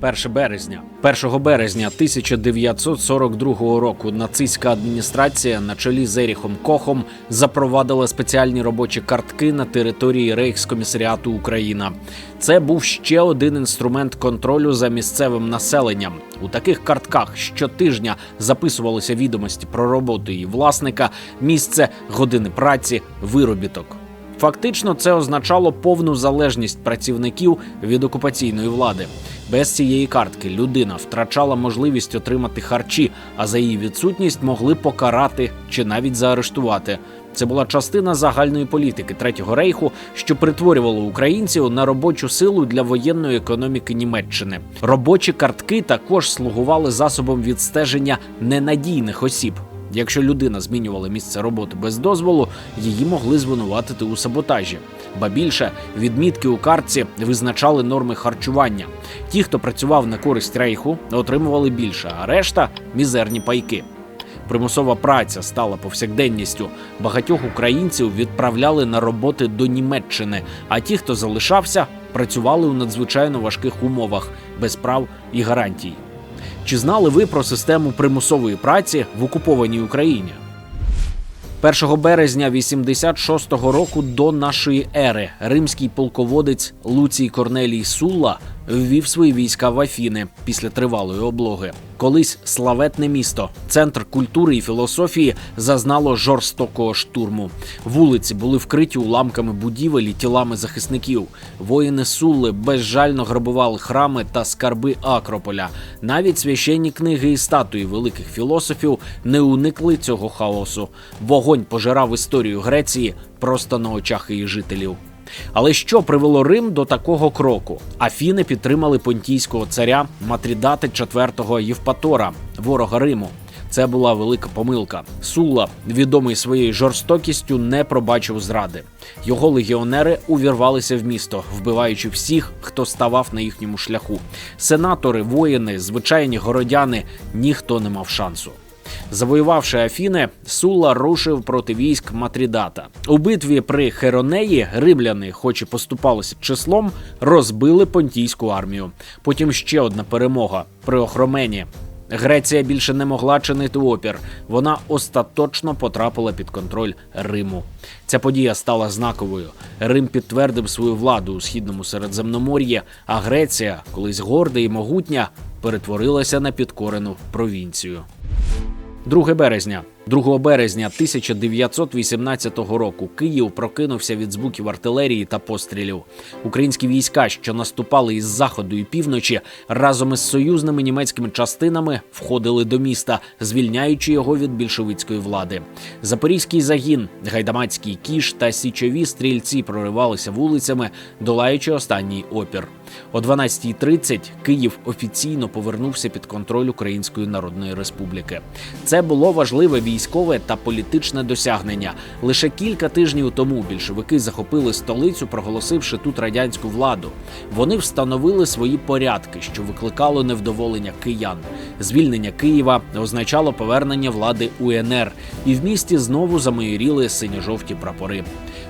1 березня. 1 березня 1942 року нацистська адміністрація на чолі з Еріхом Кохом запровадила спеціальні робочі картки на території Рейхскомісаріату Україна. Це був ще один інструмент контролю за місцевим населенням. У таких картках щотижня записувалися відомості про роботу її власника, місце, години праці, виробіток. Фактично, це означало повну залежність працівників від окупаційної влади. Без цієї картки людина втрачала можливість отримати харчі, а за її відсутність могли покарати чи навіть заарештувати. Це була частина загальної політики Третього рейху, що притворювало українців на робочу силу для воєнної економіки Німеччини. Робочі картки також слугували засобом відстеження ненадійних осіб. Якщо людина змінювала місце роботи без дозволу, її могли звинуватити у саботажі. Ба більше відмітки у картці визначали норми харчування. Ті, хто працював на користь рейху, отримували більше, а решта мізерні пайки. Примусова праця стала повсякденністю. Багатьох українців відправляли на роботи до Німеччини, а ті, хто залишався, працювали у надзвичайно важких умовах без прав і гарантій. Чи знали ви про систему примусової праці в окупованій Україні? 1 березня 86-го року до нашої ери римський полководець Луцій Корнелій Сулла ввів свої війська в Афіни після тривалої облоги. Колись славетне місто, центр культури і філософії, зазнало жорстокого штурму. Вулиці були вкриті уламками будівель і тілами захисників. Воїни Сулли безжально грабували храми та скарби Акрополя. Навіть священні книги і статуї великих філософів не уникли цього хаосу. Вогонь пожирав історію Греції просто на очах її жителів. Але що привело Рим до такого кроку? Афіни підтримали понтійського царя Матрідати IV Євпатора, ворога Риму. Це була велика помилка. Сула, відомий своєю жорстокістю, не пробачив зради. Його легіонери увірвалися в місто, вбиваючи всіх, хто ставав на їхньому шляху. Сенатори, воїни, звичайні городяни ніхто не мав шансу. Завоювавши Афіни, Сула рушив проти військ Матрідата. У битві при Херонеї римляни, хоч і поступалися числом, розбили понтійську армію. Потім ще одна перемога при Охромені. Греція більше не могла чинити опір. Вона остаточно потрапила під контроль Риму. Ця подія стала знаковою. Рим підтвердив свою владу у східному Середземномор'ї, а Греція, колись горда і могутня, перетворилася на підкорену провінцію. 2 березня. 2 березня 1918 року Київ прокинувся від звуків артилерії та пострілів. Українські війська, що наступали із заходу і півночі, разом із союзними німецькими частинами входили до міста, звільняючи його від більшовицької влади. Запорізький загін, гайдамацький кіш та січові стрільці проривалися вулицями, долаючи останній опір. О 12.30 Київ офіційно повернувся під контроль Української Народної Республіки. Це було важливе військове та політичне досягнення. Лише кілька тижнів тому більшовики захопили столицю, проголосивши тут радянську владу. Вони встановили свої порядки, що викликало невдоволення киян. Звільнення Києва означало повернення влади УНР, і в місті знову замайоріли синьо-жовті прапори.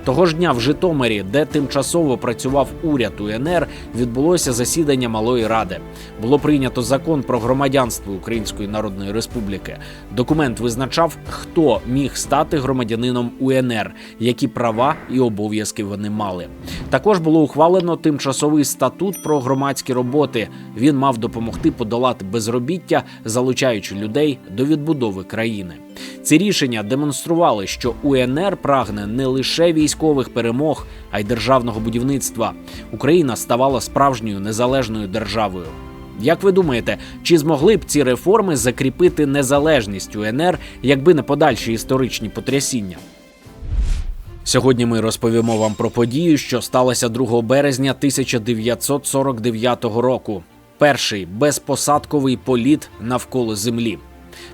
Того ж дня в Житомирі, де тимчасово працював уряд УНР, відбулося засідання малої ради. Було прийнято закон про громадянство Української Народної Республіки. Документ визначав, хто міг стати громадянином УНР, які права і обов'язки вони мали. Також було ухвалено тимчасовий статут про громадські роботи. Він мав допомогти подолати безробіття, залучаючи людей до відбудови країни. Ці рішення демонстрували, що УНР прагне не лише військових перемог, а й державного будівництва. Україна ставала справжньою незалежною державою. Як ви думаєте, чи змогли б ці реформи закріпити незалежність УНР, якби не подальші історичні потрясіння? Сьогодні ми розповімо вам про подію, що сталася 2 березня 1949 року. Перший безпосадковий політ навколо землі.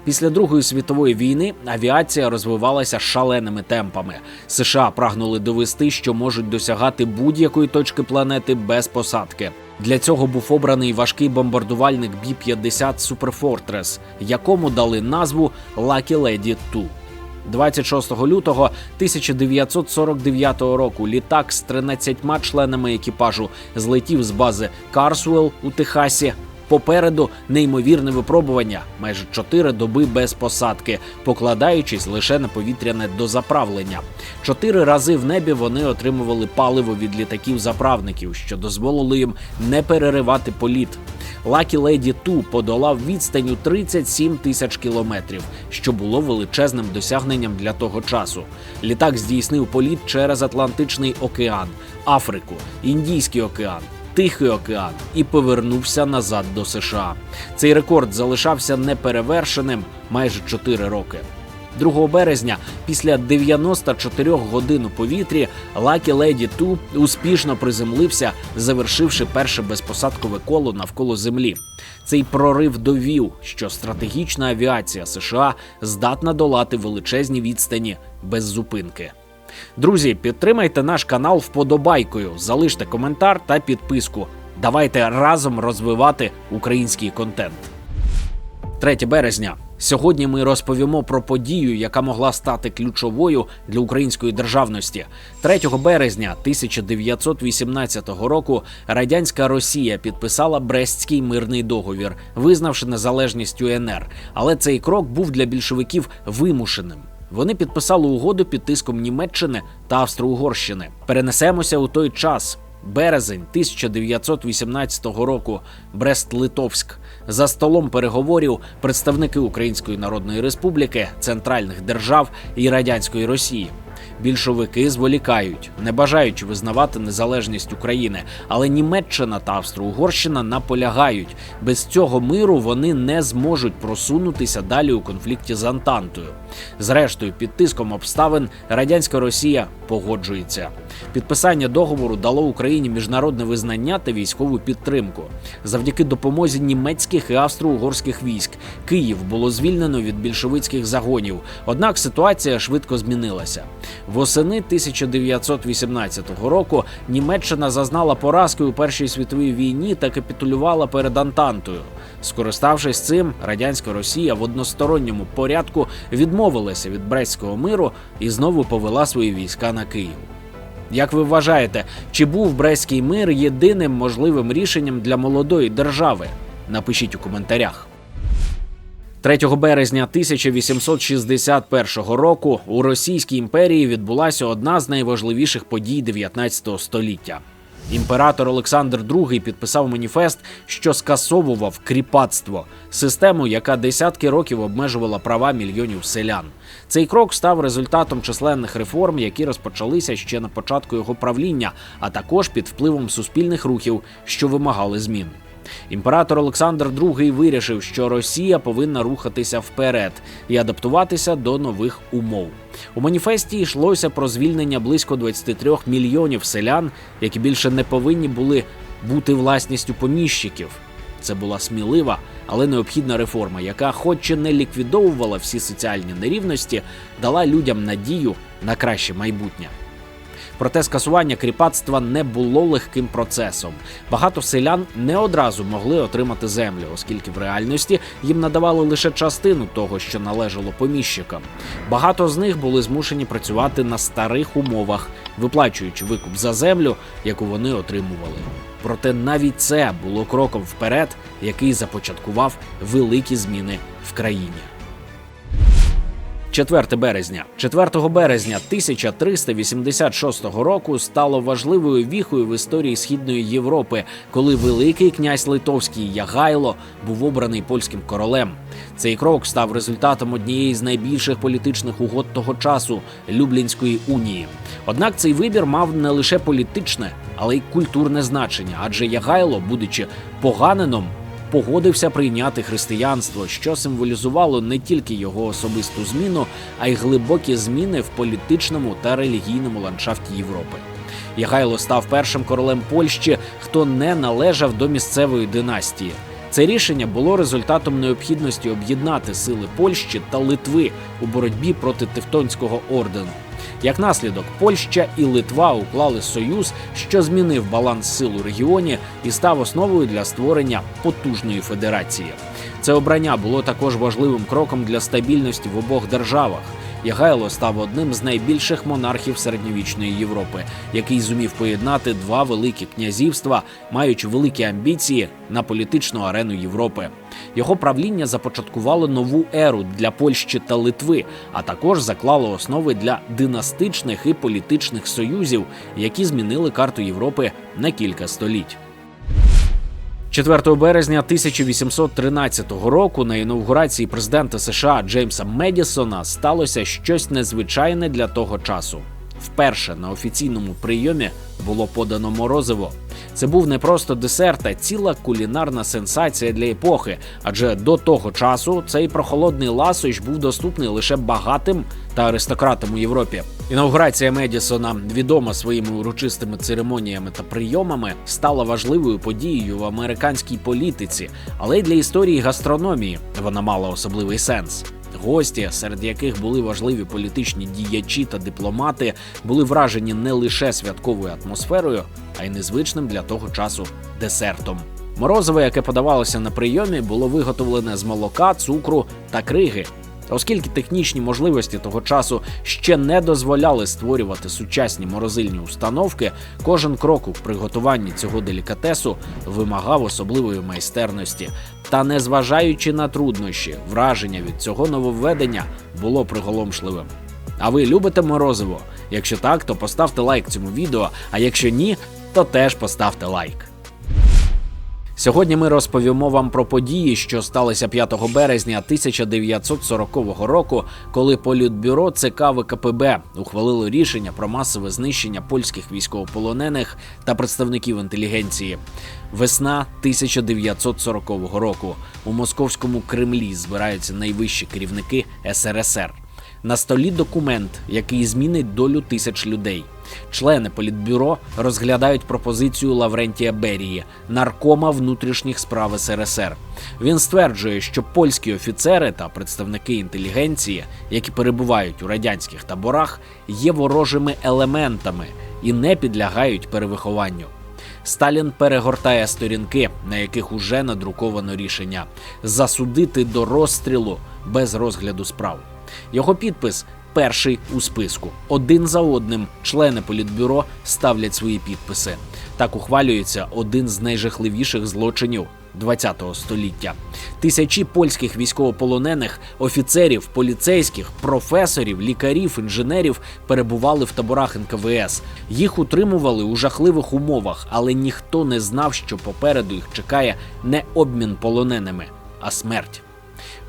Після Другої світової війни авіація розвивалася шаленими темпами. США прагнули довести, що можуть досягати будь-якої точки планети без посадки. Для цього був обраний важкий бомбардувальник Бі-50 Super Fortress, якому дали назву Lucky Lady 2. 26 лютого 1949 року літак з 13 членами екіпажу злетів з бази Карсуел у Техасі. Попереду неймовірне випробування майже 4 доби без посадки, покладаючись лише на повітряне дозаправлення. Чотири рази в небі вони отримували паливо від літаків-заправників, що дозволило їм не переривати політ. Lucky Lady 2 подолав відстань у 37 тисяч кілометрів, що було величезним досягненням для того часу. Літак здійснив політ через Атлантичний океан, Африку, Індійський океан. Тихий океан і повернувся назад до США. Цей рекорд залишався неперевершеним майже 4 роки. 2 березня, після 94 годин у повітрі, Lucky Lady 2 успішно приземлився, завершивши перше безпосадкове коло навколо землі. Цей прорив довів, що стратегічна авіація США здатна долати величезні відстані без зупинки. Друзі, підтримайте наш канал вподобайкою, залиште коментар та підписку. Давайте разом розвивати український контент. 3 березня. Сьогодні ми розповімо про подію, яка могла стати ключовою для української державності. 3 березня 1918 року радянська Росія підписала Брестський мирний договір, визнавши незалежність УНР. Але цей крок був для більшовиків вимушеним. Вони підписали угоду під тиском Німеччини та Австро-Угорщини. Перенесемося у той час. Березень 1918 року Брест-Литовськ за столом переговорів представники Української Народної Республіки, центральних держав і радянської Росії. Більшовики зволікають, не бажаючи визнавати незалежність України, але Німеччина та Австро-Угорщина наполягають. Без цього миру вони не зможуть просунутися далі у конфлікті з Антантою. Зрештою, під тиском обставин радянська Росія погоджується. Підписання договору дало Україні міжнародне визнання та військову підтримку. Завдяки допомозі німецьких і австро-угорських військ Київ було звільнено від більшовицьких загонів. Однак ситуація швидко змінилася. Восени 1918 року Німеччина зазнала поразки у Першій світовій війні та капітулювала перед Антантою. Скориставшись цим, радянська Росія в односторонньому порядку відмовилася від Брестського миру і знову повела свої війська на Київ. Як ви вважаєте, чи був Брестський мир єдиним можливим рішенням для молодої держави? Напишіть у коментарях. 3 березня 1861 року у Російській імперії відбулася одна з найважливіших подій 19 століття. Імператор Олександр II підписав маніфест, що скасовував кріпацтво, систему, яка десятки років обмежувала права мільйонів селян. Цей крок став результатом численних реформ, які розпочалися ще на початку його правління, а також під впливом суспільних рухів, що вимагали змін. Імператор Олександр II вирішив, що Росія повинна рухатися вперед і адаптуватися до нових умов. У маніфесті йшлося про звільнення близько 23 мільйонів селян, які більше не повинні були бути власністю поміщиків. Це була смілива, але необхідна реформа, яка, хоч і не ліквідовувала всі соціальні нерівності, дала людям надію на краще майбутнє. Проте скасування кріпацтва не було легким процесом. Багато селян не одразу могли отримати землю, оскільки в реальності їм надавали лише частину того, що належало поміщикам. Багато з них були змушені працювати на старих умовах, виплачуючи викуп за землю, яку вони отримували. Проте навіть це було кроком вперед, який започаткував великі зміни в країні. 4 березня, 4 березня 1386 року стало важливою віхою в історії східної Європи, коли Великий князь Литовський Ягайло був обраний польським королем. Цей крок став результатом однієї з найбільших політичних угод того часу Люблінської унії. Однак цей вибір мав не лише політичне, але й культурне значення, адже Ягайло, будучи поганином, погодився прийняти християнство, що символізувало не тільки його особисту зміну, а й глибокі зміни в політичному та релігійному ландшафті Європи. Ягайло став першим королем Польщі, хто не належав до місцевої династії. Це рішення було результатом необхідності об'єднати сили Польщі та Литви у боротьбі проти Тевтонського ордену. Як наслідок, Польща і Литва уклали союз, що змінив баланс сил у регіоні і став основою для створення потужної федерації. Це обрання було також важливим кроком для стабільності в обох державах. Ягайло став одним з найбільших монархів середньовічної Європи, який зумів поєднати два великі князівства, маючи великі амбіції на політичну арену Європи. Його правління започаткувало нову еру для Польщі та Литви, а також заклало основи для династичних і політичних союзів, які змінили карту Європи на кілька століть. 4 березня 1813 року на інаугурації президента США Джеймса Медісона сталося щось незвичайне для того часу. Вперше на офіційному прийомі було подано морозиво. Це був не просто десерт, а ціла кулінарна сенсація для епохи, адже до того часу цей прохолодний ласощ був доступний лише багатим та аристократам у Європі. Інаугурація Медісона, відома своїми урочистими церемоніями та прийомами, стала важливою подією в американській політиці, але й для історії гастрономії вона мала особливий сенс. Гості, серед яких були важливі політичні діячі та дипломати, були вражені не лише святковою атмосферою, а й незвичним для того часу десертом. Морозиво, яке подавалося на прийомі, було виготовлене з молока, цукру та криги. Оскільки технічні можливості того часу ще не дозволяли створювати сучасні морозильні установки, кожен крок у приготуванні цього делікатесу вимагав особливої майстерності. Та незважаючи на труднощі, враження від цього нововведення було приголомшливим. А ви любите морозиво? Якщо так, то поставте лайк цьому відео. А якщо ні, то теж поставте лайк. Сьогодні ми розповімо вам про події, що сталися 5 березня 1940 року, коли Політбюро ЦК ВКПБ ухвалило рішення про масове знищення польських військовополонених та представників інтелігенції. Весна 1940 року у московському Кремлі збираються найвищі керівники СРСР. На столі документ, який змінить долю тисяч людей. Члени політбюро розглядають пропозицію Лаврентія Берії, наркома внутрішніх справ СРСР. Він стверджує, що польські офіцери та представники інтелігенції, які перебувають у радянських таборах, є ворожими елементами і не підлягають перевихованню. Сталін перегортає сторінки, на яких уже надруковано рішення засудити до розстрілу без розгляду справ. Його підпис перший у списку. Один за одним члени політбюро ставлять свої підписи. Так ухвалюється один з найжахливіших злочинів. ХХ століття тисячі польських військовополонених, офіцерів, поліцейських, професорів, лікарів, інженерів перебували в таборах НКВС. Їх утримували у жахливих умовах, але ніхто не знав, що попереду їх чекає не обмін полоненими, а смерть.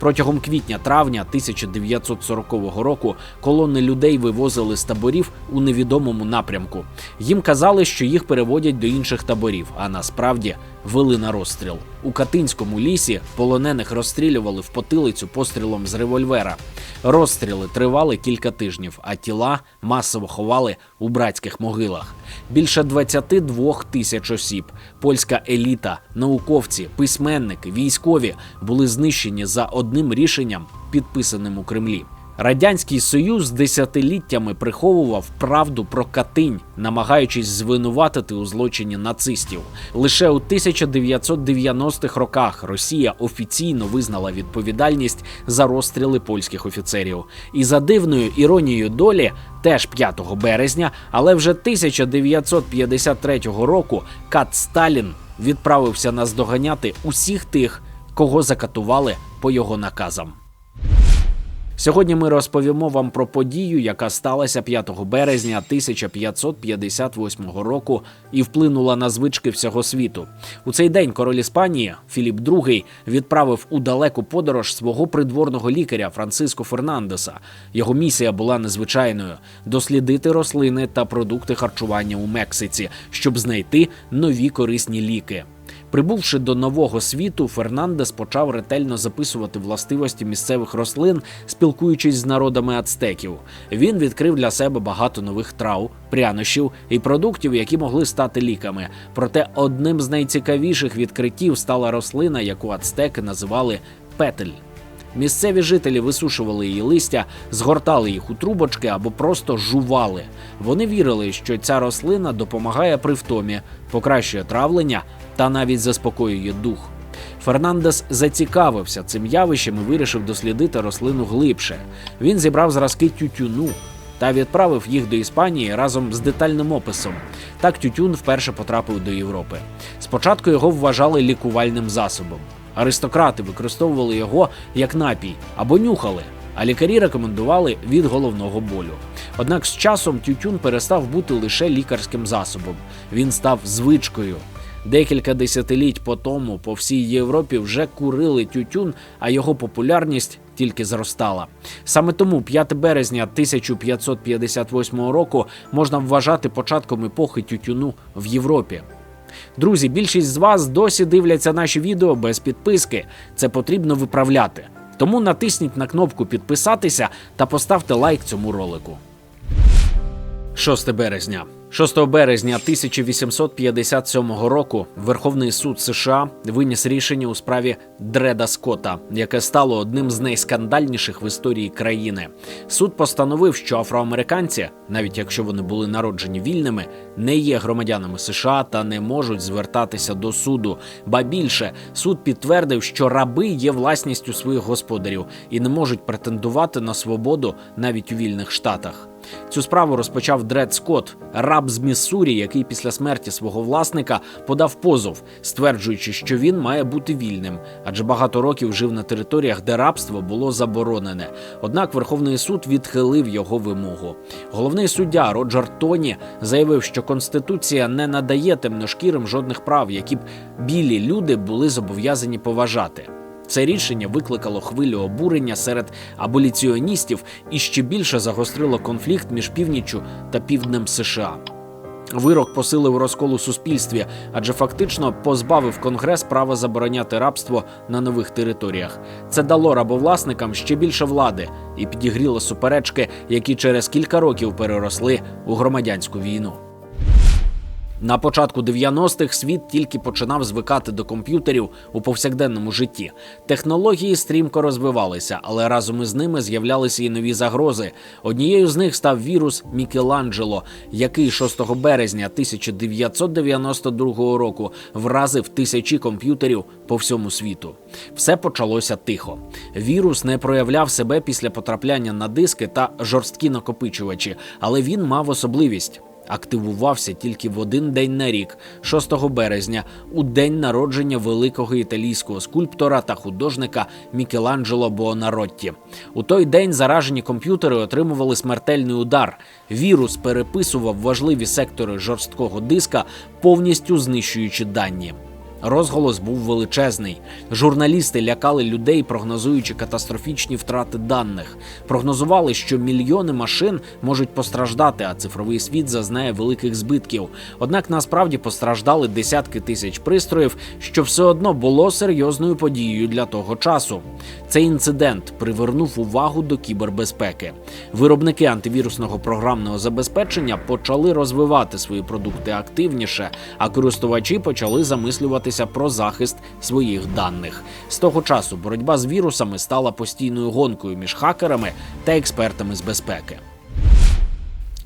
Протягом квітня-травня 1940 року колони людей вивозили з таборів у невідомому напрямку. Їм казали, що їх переводять до інших таборів, а насправді вели на розстріл. У Катинському лісі полонених розстрілювали в потилицю пострілом з револьвера. Розстріли тривали кілька тижнів, а тіла масово ховали у братських могилах. Більше 22 тисяч осіб. Польська еліта, науковці, письменники, військові були знищені за одним рішенням, підписаним у Кремлі. Радянський Союз десятиліттями приховував правду про Катинь, намагаючись звинуватити у злочині нацистів. Лише у 1990-х роках Росія офіційно визнала відповідальність за розстріли польських офіцерів. І за дивною іронією долі, теж 5 березня, але вже 1953 року Кат Сталін відправився наздоганяти усіх тих, кого закатували по його наказам. Сьогодні ми розповімо вам про подію, яка сталася 5 березня 1558 року і вплинула на звички всього світу. У цей день король Іспанії Філіп II відправив у далеку подорож свого придворного лікаря Франциско Фернандеса. Його місія була незвичайною дослідити рослини та продукти харчування у Мексиці, щоб знайти нові корисні ліки. Прибувши до нового світу, Фернандес почав ретельно записувати властивості місцевих рослин, спілкуючись з народами ацтеків. Він відкрив для себе багато нових трав, прянощів і продуктів, які могли стати ліками. Проте одним з найцікавіших відкриттів стала рослина, яку ацтеки називали петель. Місцеві жителі висушували її листя, згортали їх у трубочки або просто жували. Вони вірили, що ця рослина допомагає при втомі, покращує травлення та навіть заспокоює дух. Фернандес зацікавився цим явищем і вирішив дослідити рослину глибше. Він зібрав зразки тютюну та відправив їх до Іспанії разом з детальним описом. Так тютюн вперше потрапив до Європи. Спочатку його вважали лікувальним засобом. Аристократи використовували його як напій або нюхали, а лікарі рекомендували від головного болю. Однак з часом тютюн перестав бути лише лікарським засобом. Він став звичкою. Декілька десятиліть по тому по всій Європі вже курили тютюн, а його популярність тільки зростала. Саме тому 5 березня 1558 року можна вважати початком епохи тютюну в Європі. Друзі, більшість з вас досі дивляться наші відео без підписки. Це потрібно виправляти. Тому натисніть на кнопку підписатися та поставте лайк цьому ролику. 6 березня. 6 березня 1857 року Верховний суд США виніс рішення у справі Дреда Скотта, яке стало одним з найскандальніших в історії країни. Суд постановив, що афроамериканці, навіть якщо вони були народжені вільними, не є громадянами США та не можуть звертатися до суду. Ба більше суд підтвердив, що раби є власністю своїх господарів і не можуть претендувати на свободу навіть у вільних штатах. Цю справу розпочав Дред Скотт, раб з Міссурі, який після смерті свого власника подав позов, стверджуючи, що він має бути вільним, адже багато років жив на територіях, де рабство було заборонене. Однак Верховний суд відхилив його вимогу. Головний суддя Роджер Тоні заявив, що конституція не надає темношкірим жодних прав, які б білі люди були зобов'язані поважати. Це рішення викликало хвилю обурення серед аболіціоністів і ще більше загострило конфлікт між північчю та півднем США. Вирок посилив розкол у суспільстві, адже фактично позбавив Конгрес права забороняти рабство на нових територіях. Це дало рабовласникам ще більше влади і підігріло суперечки, які через кілька років переросли у громадянську війну. На початку 90-х світ тільки починав звикати до комп'ютерів у повсякденному житті. Технології стрімко розвивалися, але разом із ними з'являлися і нові загрози. Однією з них став вірус Мікеланджело, який 6 березня 1992 року вразив тисячі комп'ютерів по всьому світу. Все почалося тихо. Вірус не проявляв себе після потрапляння на диски та жорсткі накопичувачі, але він мав особливість активувався тільки в один день на рік, 6 березня, у день народження великого італійського скульптора та художника Мікеланджело Буонаротті. У той день заражені комп'ютери отримували смертельний удар. Вірус переписував важливі сектори жорсткого диска, повністю знищуючи дані. Розголос був величезний. Журналісти лякали людей, прогнозуючи катастрофічні втрати даних. Прогнозували, що мільйони машин можуть постраждати, а цифровий світ зазнає великих збитків. Однак насправді постраждали десятки тисяч пристроїв, що все одно було серйозною подією для того часу. Цей інцидент привернув увагу до кібербезпеки. Виробники антивірусного програмного забезпечення почали розвивати свої продукти активніше, а користувачі почали замислюватися про захист своїх даних. З того часу боротьба з вірусами стала постійною гонкою між хакерами та експертами з безпеки.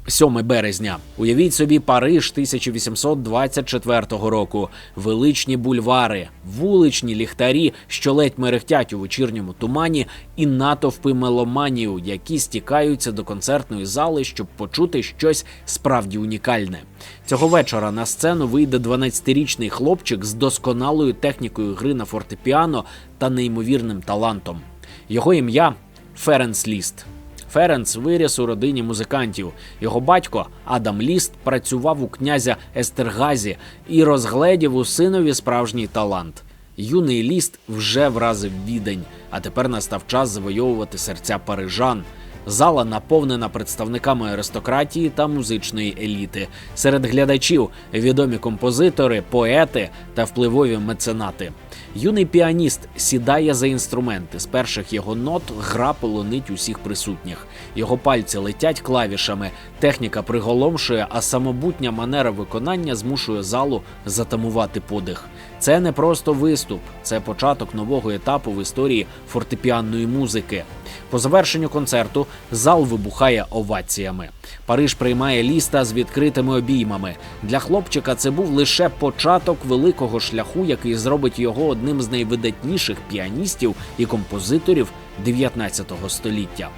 7 березня. Уявіть собі Париж 1824 року. Величні бульвари, вуличні ліхтарі, що ледь мерехтять у вечірньому тумані, і натовпи меломанів, які стікаються до концертної зали, щоб почути щось справді унікальне. Цього вечора на сцену вийде 12-річний хлопчик з досконалою технікою гри на фортепіано та неймовірним талантом. Його ім'я Ференс Ліст. Ференц виріс у родині музикантів. Його батько Адам Ліст працював у князя Естергазі і розгледів у синові справжній талант. Юний ліст вже вразив відень, а тепер настав час завойовувати серця парижан. Зала наповнена представниками аристократії та музичної еліти. Серед глядачів відомі композитори, поети та впливові меценати. Юний піаніст сідає за інструменти. З перших його нот гра полонить усіх присутніх. Його пальці летять клавішами, техніка приголомшує, а самобутня манера виконання змушує залу затамувати подих. Це не просто виступ, це початок нового етапу в історії фортепіанної музики. По завершенню концерту зал вибухає оваціями. Париж приймає ліста з відкритими обіймами. Для хлопчика це був лише початок великого шляху, який зробить його одним з найвидатніших піаністів і композиторів 19 століття.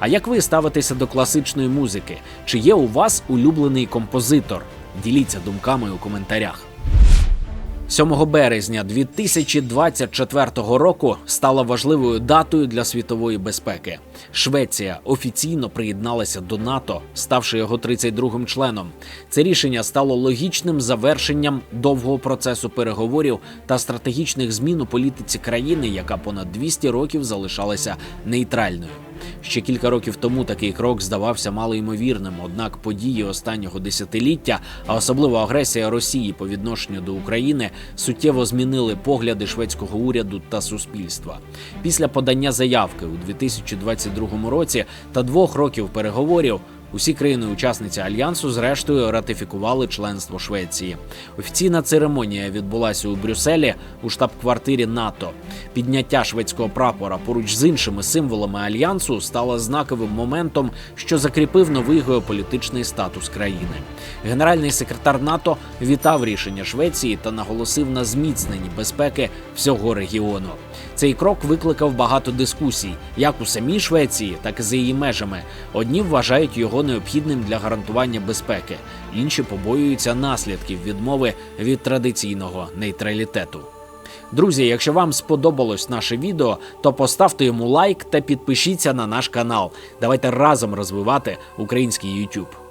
А як ви ставитеся до класичної музики? Чи є у вас улюблений композитор? Діліться думками у коментарях. 7 березня 2024 року стала важливою датою для світової безпеки. Швеція офіційно приєдналася до НАТО, ставши його 32-м членом. Це рішення стало логічним завершенням довгого процесу переговорів та стратегічних змін у політиці країни, яка понад 200 років залишалася нейтральною. Ще кілька років тому такий крок здавався малоймовірним, однак події останнього десятиліття, а особливо агресія Росії по відношенню до України, суттєво змінили погляди шведського уряду та суспільства. Після подання заявки у 2022 році та двох років переговорів. Усі країни-учасниці альянсу зрештою ратифікували членство Швеції. Офіційна церемонія відбулася у Брюсселі у штаб-квартирі НАТО. Підняття шведського прапора поруч з іншими символами альянсу стало знаковим моментом, що закріпив новий геополітичний статус країни. Генеральний секретар НАТО вітав рішення Швеції та наголосив на зміцненні безпеки всього регіону. Цей крок викликав багато дискусій, як у самій Швеції, так і за її межами. Одні вважають його необхідним для гарантування безпеки, інші побоюються наслідків відмови від традиційного нейтралітету. Друзі, якщо вам сподобалось наше відео, то поставте йому лайк та підпишіться на наш канал. Давайте разом розвивати український YouTube.